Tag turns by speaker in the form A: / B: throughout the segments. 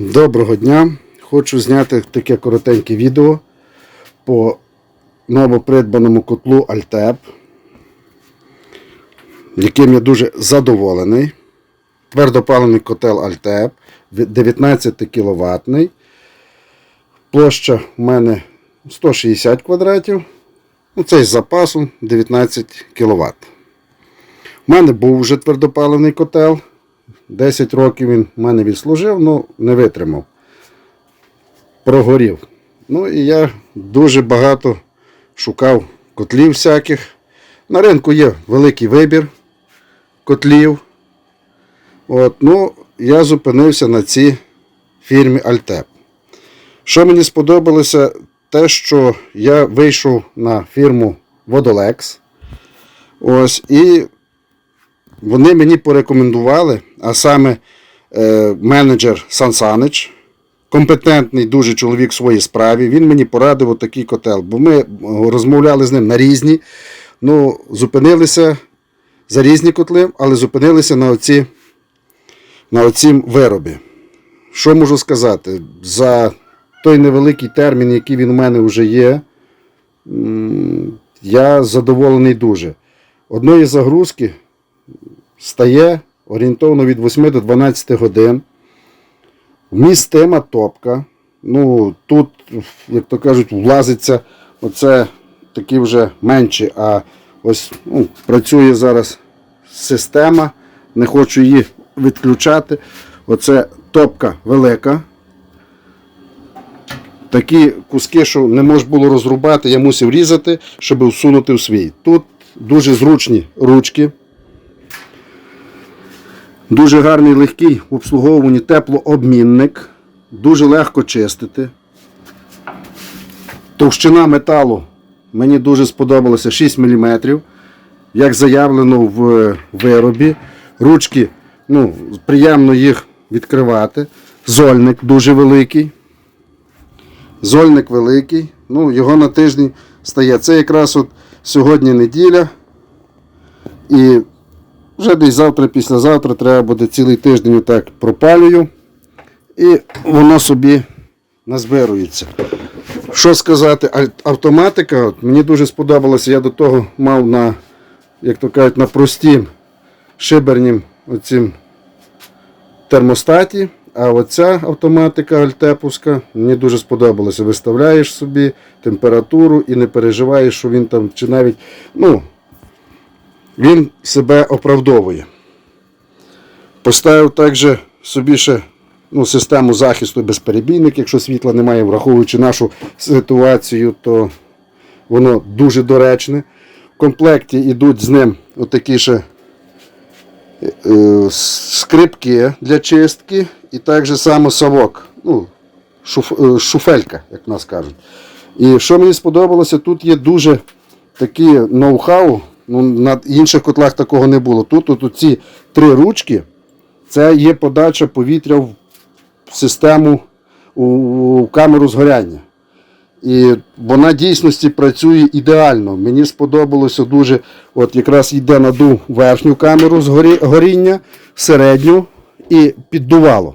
A: Доброго дня! Хочу зняти таке коротеньке відео по новопридбаному котлу Альтеп, яким я дуже задоволений. Твердопалений котел Альтеп 19 кВт. Площа в мене 160 квадратів. Ну, Цей з запасом 19 кВт. У мене був вже твердопалений котел. 10 років він в мене відслужив, але не витримав. Прогорів. Ну і я дуже багато шукав котлів всяких. На ринку є великий вибір котлів. От, ну, я зупинився на цій фірмі Альтеп. Що мені сподобалося, те, що я вийшов на фірму Водолекс. Ось, і вони мені порекомендували, а саме е, менеджер Сан Санич, компетентний дуже чоловік в своїй справі, він мені порадив отакий котел, бо ми розмовляли з ним на різні, ну, зупинилися за різні котли, але зупинилися на оці, на оцім виробі. Що можу сказати? За той невеликий термін, який він у мене вже є, я задоволений дуже. Одної загрузки стає орієнтовно від 8 до 12 годин. Вмістима топка. Ну, тут, як то кажуть, влазиться оце такі вже менші, а ось ну, працює зараз система. Не хочу її відключати. Оце топка велика. Такі куски, що не можна було розрубати, я мусив різати, щоб всунути в свій. Тут дуже зручні ручки. Дуже гарний легкий в обслуговуванні теплообмінник. Дуже легко чистити. Товщина металу мені дуже сподобалося 6 мм. Як заявлено в виробі. Ручки, ну, приємно їх відкривати. Зольник дуже великий. Зольник великий. Ну, його на тиждень стає. Це якраз от сьогодні неділя. І вже десь завтра, післязавтра треба буде цілий тиждень отак пропалюю. І воно собі назбирується. Що сказати, автоматика, от, мені дуже сподобалося, я до того мав на, як то кажуть, на простім шибернім оцім термостаті. А оця автоматика альтеповська мені дуже сподобалася. Виставляєш собі температуру і не переживаєш, що він там, чи навіть, ну, він себе оправдовує. Поставив також собі ще ну, систему захисту безперебійник, якщо світла немає, враховуючи нашу ситуацію, то воно дуже доречне. В комплекті йдуть з ним отакі ще е, скрипки для чистки і також само совок, ну, е, шуфелька, як нас кажуть. І що мені сподобалося, тут є дуже такі ноу-хау. Ну, на інших котлах такого не було. Тут от ці три ручки, це є подача повітря в систему у, камеру згоряння. І вона дійсності працює ідеально. Мені сподобалося дуже, от якраз йде надув верхню камеру горіння, середню і піддувало.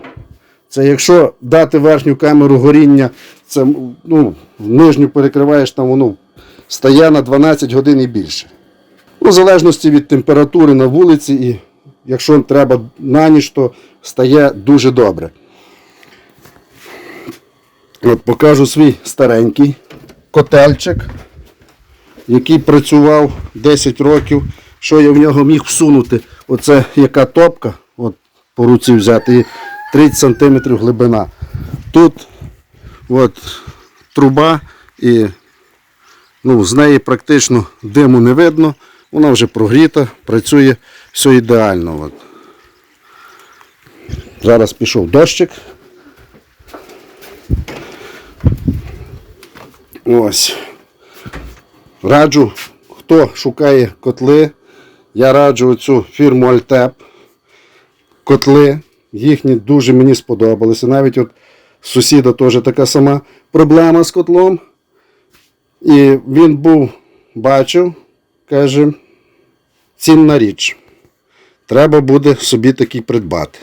A: Це якщо дати верхню камеру горіння, це ну, нижню перекриваєш, там воно стає на 12 годин і більше. Ну, в залежності від температури на вулиці, і якщо треба на ніч, то стає дуже добре. От покажу свій старенький котельчик, який працював 10 років. Що я в нього міг всунути? Оце яка топка, от по руці взяти, і 30 см глибина. Тут от, труба і ну, з неї практично диму не видно. Вона вже прогріта, працює все ідеально. От. Зараз пішов дощик. Ось. Раджу, хто шукає котли, я раджу цю фірму Альтеп. Котли. Їхні дуже мені сподобалися. Навіть от сусіда теж така сама проблема з котлом. І він був, бачив, каже, цінна річ. Треба буде собі такий придбати.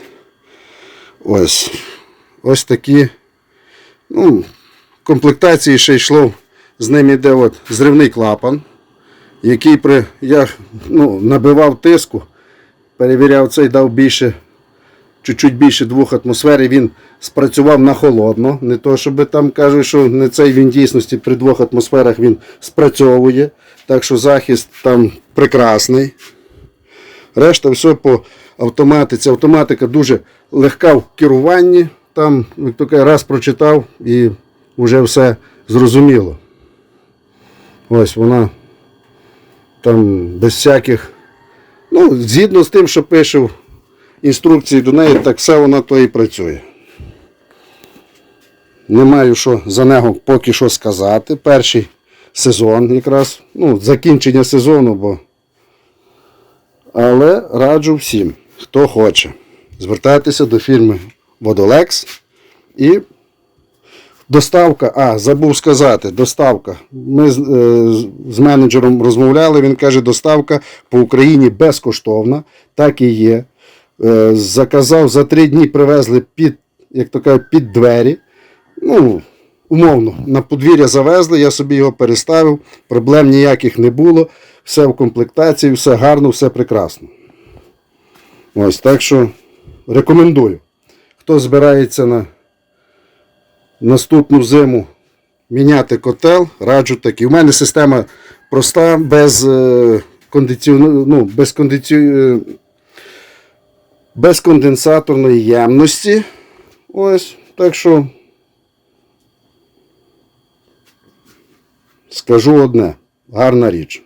A: Ось. ось такі. Ну, комплектації ще йшло. З ним іде от зривний клапан, який при, я ну, набивав тиску, перевіряв цей, дав більше, чуть-чуть більше двох атмосфер, і він спрацював на холодно. Не то, щоб там кажуть, що не цей він дійсності при двох атмосферах він спрацьовує. Так що захист там прекрасний. Решта все по автоматиці. Автоматика дуже легка в керуванні. Там, як то раз прочитав і вже все зрозуміло. Ось вона там без всяких. Ну, згідно з тим, що пише інструкції до неї, так все вона то і працює. Не маю що за нього поки що сказати. Перший сезон якраз, ну, закінчення сезону, бо. Але раджу всім, хто хоче, звертайтеся до фірми Водолекс і доставка. А, забув сказати, доставка. Ми з, е, з менеджером розмовляли, він каже, доставка по Україні безкоштовна, так і є. Е, заказав за три дні привезли під, як то кажуть, під двері. Ну, умовно, на подвір'я завезли, я собі його переставив, проблем ніяких не було, все в комплектації, все гарно, все прекрасно. Ось, так що рекомендую. Хто збирається на наступну зиму міняти котел, раджу такі. У мене система проста, без е, кондиціону, ну, без, кондиці... е, без конденсаторної ємності. Ось, так що скажу одне, гарна річ.